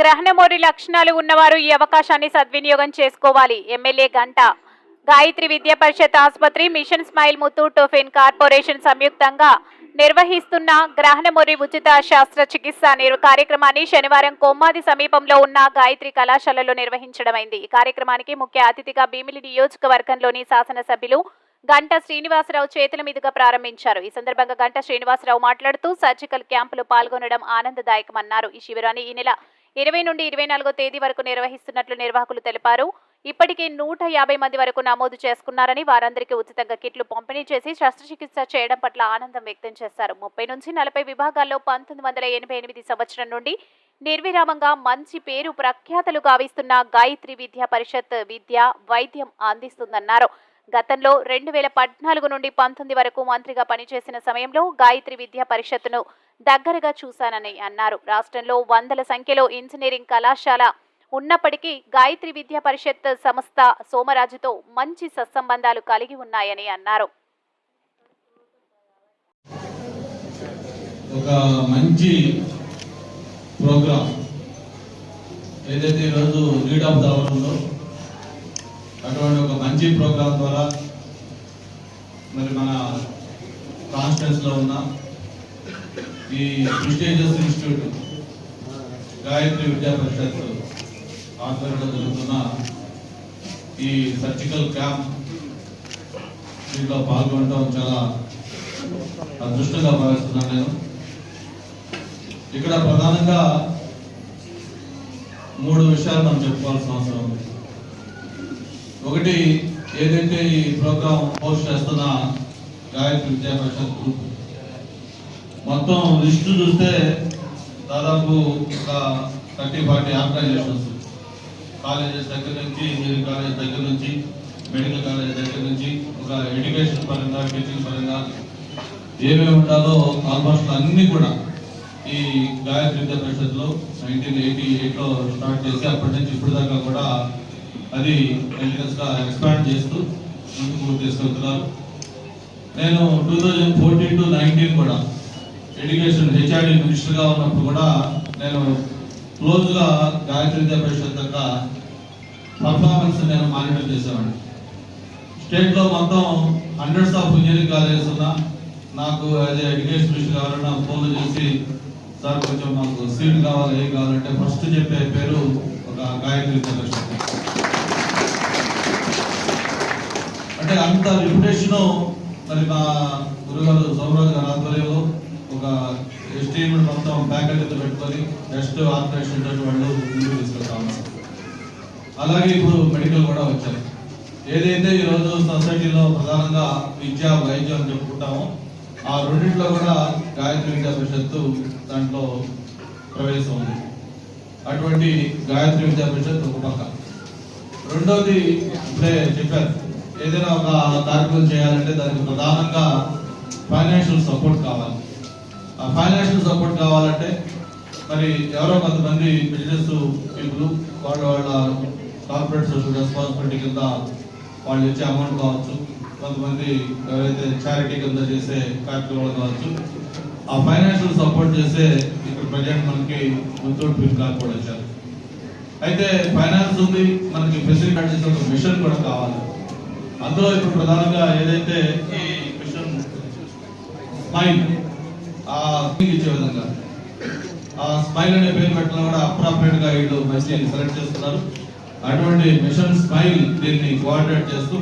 గ్రహణమోరి లక్షణాలు ఉన్నవారు ఈ అవకాశాన్ని సద్వినియోగం చేసుకోవాలి. ఎమ్మెల్యే గంట. గాయత్రి విద్యా పరిషత్ ఆసుపత్రి మిషన్ స్మైల్ ముత్తూట్ టోఫిన్ కార్పొరేషన్ సంయుక్తంగా నిర్వహిస్తున్న గ్రహణమొరి ఉచిత శస్త్రచికిత్స నిర్- కార్యక్రమాన్ని శనివారం కొమ్మాది సమీపంలో ఉన్న గాయత్రి కళాశాలలో నిర్వహించడమైంది. ఈ కార్యక్రమానికి ముఖ్య అతిథిగా భీమిలి నియోజకవర్గంలోని శాసనసభ్యులు గంట శ్రీనివాసరావు చేతుల మీదుగా ప్రారంభించారు. ఈ సందర్భంగా గంట శ్రీనివాసరావు మాట్లాడుతూ సర్జికల్ క్యాంపులో పాల్గొనడం ఆనందదాయకమన్నారు. ఈ శిబిరాన్ని ఈ నెల ఇరవై నుండి ఇరవై నాలుగో తేదీ వరకు నిర్వహిస్తున్నట్లు నిర్వాహకులు తెలిపారు. ఇప్పటికే నూట యాభై మంది వరకు నమోదు చేసుకున్నారని వారందరికీ ఉచితంగా కిట్లు పంపిణీ చేసి శస్త్రచికిత్స చేయడం పట్ల ఆనందం వ్యక్తం చేశారు. ముప్పై నుంచి నలభై విభాగాల్లో పంతొమ్మిది వందల ఎనభై ఎనిమిది సంవత్సరం నుండి నిర్విరామంగా మంచి పేరు ప్రఖ్యాతలు గావిస్తున్న గాయత్రి విద్యా పరిషత్ విద్య వైద్యం అందిస్తుందన్నారు. గతంలో రెండు వేల పద్నాలుగు నుండి పంతొమ్మిది వరకు మంత్రిగా పనిచేసిన సమయంలో గాయత్రి విద్యా పరిషత్ను దగ్గరగా చూశానని అన్నారు. రాష్ట్రంలో వందల సంఖ్యలో ఇంజనీరింగ్ కళాశాల ఉన్నప్పటికీ గాయత్రి విద్యా పరిషత్ సంస్థ సోమరాజుతో మంచి సత్సంబంధాలు కలిగి ఉన్నాయని అన్నారు. ఒక మంచి ప్రోగ్రామ్ ఏదైతే ఈరోజు లీడ్ ఆఫ్ ద అవర్ ఉందో అటువంటి ఒక మంచి ప్రోగ్రామ్ ద్వారా మరి మన కాన్స్టిట్యూన్స్లో ఉన్న ఈ ప్రిస్టేజియస్ ఇన్స్టిట్యూట్ గాయత్రి విద్యా పరిషత్ ఆధ్వర్యంలో జరుగుతున్న ఈ సర్జికల్ క్యాంప్ దీంట్లో పాల్గొనడం చాలా అదృష్టంగా భావిస్తున్నాను నేను. ఇక్కడ ప్రధానంగా మూడు విషయాలు మనం చెప్పుకోవాల్సిన అవసరం ఉంది. ఒకటి ఏదైతే ఈ ప్రోగ్రామ్ హోస్ట్ చేస్తున్న గాయత్రి విద్యా పరిషత్ గ్రూప్ మొత్తం లిస్టు చూస్తే దాదాపు ఒక థర్టీ ఫార్టీ ఆర్గనైజేషన్స్ కాలేజెస్ దగ్గర నుంచి ఇంజనీరింగ్ కాలేజ్ దగ్గర నుంచి మెడికల్ కాలేజ్ దగ్గర నుంచి ఒక ఎడ్యుకేషన్ పరంగా టీచింగ్ పరంగా ఏమేమి ఉండాలో ఆల్మోస్ట్ అన్ని కూడా ఈ గాయత్రి విద్యా పరిషత్లో నైన్టీన్ ఎయిటీ ఎయిట్లో స్టార్ట్ చేసి అప్పటి నుంచి ఇప్పుడు దాకా కూడా అది కంటిన్యూస్గా ఎక్స్పాండ్ చేస్తూ ముందుకు తీసుకెళ్తున్నారు. నేను two thousand fourteen to nineteen కూడా ఎడ్యుకేషన్ హెచ్ఆర్డి మినిస్టర్గా ఉన్నప్పుడు కూడా నేను క్లోజ్గా గాయత్రి విద్యా పరిషత్ యొక్క పర్ఫార్మెన్స్ నేను మానిటర్ చేసేవాడిని. స్టేట్లో మొత్తం హండ్రెడ్స్ ఆఫ్ ఇంజనీరింగ్ కాలేజెస్ ఉన్నా నాకు అదే ఎడ్యుకేషన్ మినిస్టర్ కావాలన్నా ఫోన్లు చేసి సార్ కొంచెం మాకు సీట్ కావాలి ఏం కావాలంటే ఫస్ట్ చెప్పే పేరు ఒక గాయత్రి విద్యా పరిషత్. అంటే అంత రిప్యుటేషన్ మరి మా గురుగారు సౌరాజ్ గారి ఆధ్వర్యంలో ఒక ఎస్టీమ్ ఫ్యాకల్టీతో పెట్టుకొని నెక్స్ట్ ఆర్గనైజేషన్ వాళ్ళు ముందుకు తీసుకొస్తాము అలాగే ఇప్పుడు మెడికల్ కూడా వచ్చాయి ఏదైతే ఈ రోజు సొసైటీలో ప్రధానంగా విద్య వైద్యం అని చెప్పుకుంటామో ఆ రెండింటిలో కూడా గాయత్రి విద్యా పరిషత్తు దాంట్లో ప్రవేశం ఉంది. అటువంటి గాయత్రి విద్యా పరిషత్ ఒక పక్క. రెండోది ఇప్పుడే చెప్పారు. ఏదైనా ఒక కార్యక్రమం చేయాలంటే దానికి ప్రధానంగా ఫైనాన్షియల్ సపోర్ట్ కావాలి. ఫైనాన్షియల్ సపోర్ట్ కావాలంటే మరి ఎవరో కొంతమంది బిజినెస్ పీపుల్ వాళ్ళ వాళ్ళ కార్పొరేట్ సోషల్ రెస్పాన్సిబిలిటీ కింద వాళ్ళు ఇచ్చే అమౌంట్ కావచ్చు. కొంతమంది ఎవరైతే చారిటీ కింద చేసే కార్యక్రమాలు కావచ్చు. ఆ ఫైనాన్షియల్ సపోర్ట్ చేసే ఇక్కడ ప్రజెంట్ మనకి ముత్తూట్ పీపుల్ కూడా వచ్చారు. అయితే ఫైనాన్స్ ఉంది మనకి ఫెసిలిటీ చేసే ఒక మిషన్ కూడా కావాలి. అందులో ఇప్పుడు ప్రధానంగా ఏదైతే ఈ మిషన్ స్మైల్ ఇచ్చే విధంగా. ఆ స్మైల్ అనే పేరు పెట్టడం కూడా అప్రాపరేట్గా వీళ్ళు మంచి సెలెక్ట్ చేస్తున్నారు. అటువంటి మిషన్ స్మైల్ దీన్ని కోఆర్డినేట్ చేస్తూ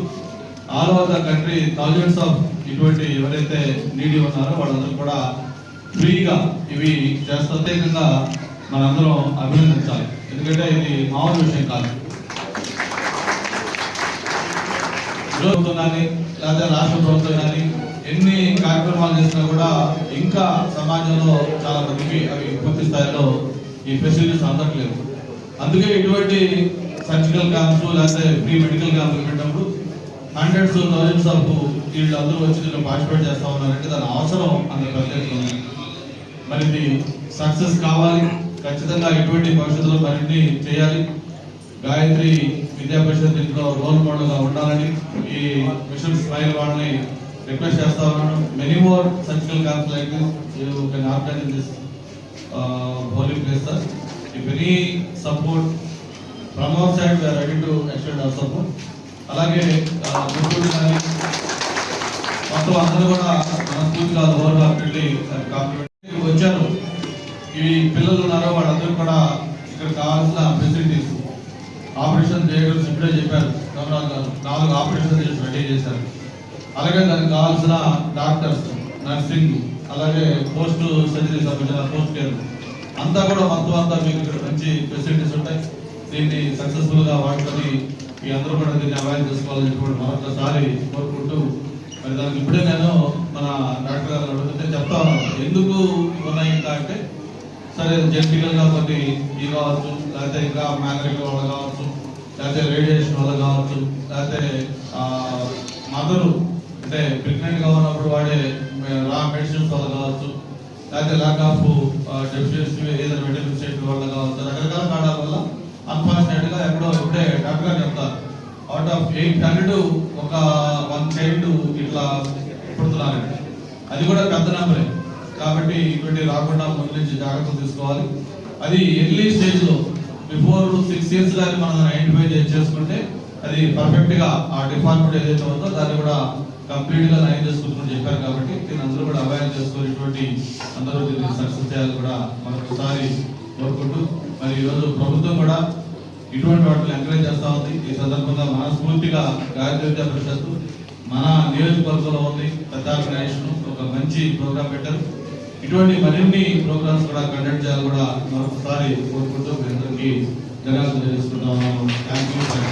all over the country thousands of ఇటువంటి ఎవరైతే నీడి ఉన్నారో వాళ్ళందరూ కూడా ఫ్రీగా ఇవి ప్రత్యేకంగా మనందరం అభినందించాలి. ఎందుకంటే ఇది మామూలు విషయం కాదు. ప్రభుత్వం కానీ లేదా రాష్ట్ర ప్రభుత్వం కానీ ఎన్ని కార్యక్రమాలు చేసినా కూడా ఇంకా సమాజంలో చాలా మందికి అవి పూర్తి స్థాయిలో ఈ ఫెసిలిటీస్ అందట్లేదు. అందుకే ఇటువంటి సర్జికల్ క్యాంప్స్ లేకపోతే ప్రీ మెడికల్ క్యాంప్స్ పెట్టినప్పుడు హండ్రెడ్స్ థౌజండ్స్ ఆఫ్ వీళ్ళు అందరూ వచ్చి పార్టిసిపేట్ చేస్తా ఉన్నారంటే దాని అవసరం అనే ప్రత్యేకత మరి ఇది సక్సెస్ కావాలి. ఖచ్చితంగా ఇటువంటి భవిష్యత్తులో మరిన్ని చేయాలి. గాయత్రి విద్యా పరిషత్ ఇంట్లో రోల్ మోడల్గా ఉండాలని ఈ మిషన్ స్మైల్ వాళ్ళని రిక్వెస్ట్ చేస్తా ఉన్నాను. Many more surgical camps like this you can organise this holy place sir if any support from our side we are ready to extend our support అలాగే గుంటూరు కానీ మొత్తం అందరూ కూడా మనస్ఫూర్తిగా హోల్ హార్టెడ్లీ కాంప్లిమెంట్ వచ్చారు. ఈ పిల్లలు ఉన్నారో వాళ్ళందరూ కూడా ఇక్కడ కావాల్సిన ఫెసిలిటీస్ ఆపరేషన్ చేయడం ఇప్పుడే చెప్పారు. గవర్నర్ గారు నాలుగు ఆపరేషన్ చేసి రెడీ చేశారు. అలాగే దానికి కావాల్సిన డాక్టర్స్ నర్సింగ్ అలాగే పోస్ట్ సర్జరీ సంబంధించిన పోస్ట్ కేర్ అంతా కూడా మొత్తం అంతా మీకు ఇక్కడ మంచి ఫెసిలిటీస్ ఉంటాయి. దీన్ని సక్సెస్ఫుల్గా వాడుకొని మీ అందరూ కూడా దీన్ని అవాయిడ్ చేసుకోవాలని చెప్పి కూడా మరొకసారి కోరుకుంటూ మరి దానికి ఇప్పుడే నేను మన డాక్టర్ గారు అడుగుతుంటే చెప్తా ఉన్నాను. ఎందుకు ఉన్నాయి ఇంకా అంటే సరే జెంటికల్గా కొన్ని ఇవి కావచ్చు లేకపోతే ఇంకా మ్యాగ్రిక్ వల్ల కావచ్చు లేకపోతే రేడియేషన్ వల్ల కావచ్చు లేకపోతే మదరు అంటే ప్రెగ్నెంట్గా ఉన్నప్పుడు వాడే రా మెడిసిన్స్ వల్ల కావచ్చు లేకపోతే ల్యాక్ ఆఫ్ డెఫిషియన్సీ ఏదైనా మెడిసిన్ వల్ల కావచ్చు రకరకాల కారణాల వల్ల అన్ఫార్చునేట్గా ఎప్పుడో ఎక్కడో ఇప్పుడే డాక్టర్ గారు చెప్తారు. అవుట్ ఆఫ్ ఎయిట్ హండ్రెడ్ ఒక వన్ చైల్డ్ ఇట్లా పుడుతున్నారండి అది కూడా పెద్ద నెంబరే కాబట్టి ఇటువంటి రాకుండా ముందు నుంచి జాగ్రత్తలు తీసుకోవాలి. అది ఎర్లీ స్టేజ్లో బిఫోర్ సిక్స్ ఇయర్స్ కానీ మనం ఐడెంటిఫై చేసుకుంటే అది పర్ఫెక్ట్గా ఆ డిపార్ట్మెంట్ ఏదైతే ఉందో దాన్ని కూడా కంప్లీట్గా నయం చేసుకుంటున్నాం చెప్పారు కాబట్టి దీన్ని అందరూ కూడా అవాయిడ్ చేసుకునేటువంటి అందరూ దీన్ని సక్సెస్ చేయాలి కూడా మరొకసారి కోరుకుంటూ మరి ఈరోజు ప్రభుత్వం కూడా ఇటువంటి వాటిని ఎంకరేజ్ చేస్తూ ఉంది. ఈ సందర్భంగా మనస్ఫూర్తిగా గాయత్రి విద్యా పరిషత్తు మన నియోజకవర్గంలో ఉంది పెద్ద ఆర్గనైజేషన్ ఒక మంచి ప్రోగ్రామ్ పెట్టారు. ఇటువంటి మరిన్ని ప్రోగ్రామ్స్ కూడా కండక్ట్ చేయాలి కూడా మరొకసారి కోరుకుంటూ మీ అందరికీ ధన్యవాదాలు తెలుసుకుంటా ఉన్నాము థ్యాంక్ యూ